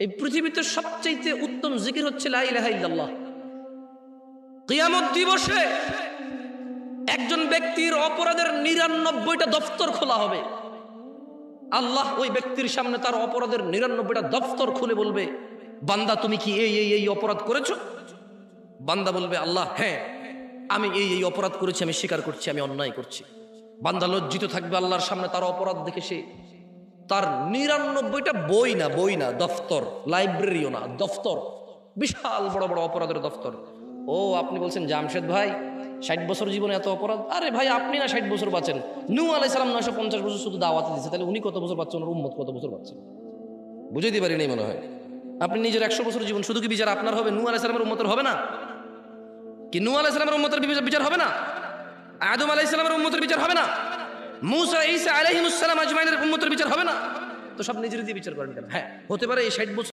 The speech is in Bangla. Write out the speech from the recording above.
এই পৃথিবীতে সবচাইতে উত্তম জিকির হচ্ছে কিয়ামত দিবসে একজন ব্যক্তির অপরাধের নিরানব্বইটা দফতর খোলা হবে। আল্লাহ ওই ব্যক্তির সামনে তার অপরাধের নিরানব্বইটা দফতর খুলে বলবে, বান্দা, তুমি কি এই এই এই অপরাধ করেছ? বান্দা বলবে, আল্লাহ হ্যাঁ আমি এই এই অপরাধ করেছি, আমি স্বীকার করছি, আমি অন্যায় করছি। বান্দা লজ্জিত থাকবে আল্লাহর সামনে তার অপরাধ দেখে সে তার নিরানব্বইটা বই না বই না, দফতর, লাইব্রেরিও না, দফতর। বিশাল বড় বড় অপরাধের দফতর। ও, আপনি বলছেন জামশেদ ভাই, ষাট বছর জীবনে এত অপরাধ? আরে ভাই, আপনি না ষাট বছর বাঁচেন। নু আলাই সালাম নয়শো পঞ্চাশ বছর শুধু দাওয়াতে দিচ্ছে তাহলে উনি কত বছর পাচ্ছেন ওনার উম্মত কত বছর পাচ্ছেন বুঝে দিতে পারিনি মনে হয়। আপনি নিজের একশো বছর জীবন, শুধু কি বিচার আপনার হবে? নু আলাই সালামের উম্মতের হবে না? কি নু আলাই সালামের উম্মতের বিচার- বিচার হবে না? আদম আলাই সালামের উম্মতের বিচার হবে না? মুসা ইসা আলহিমুসালাম আজমাইনের উন্মতের বিচার হবে না? তো সব নিজের দিয়ে বিচার করেন কেন? হ্যাঁ হতে পারে এই ষাট বছর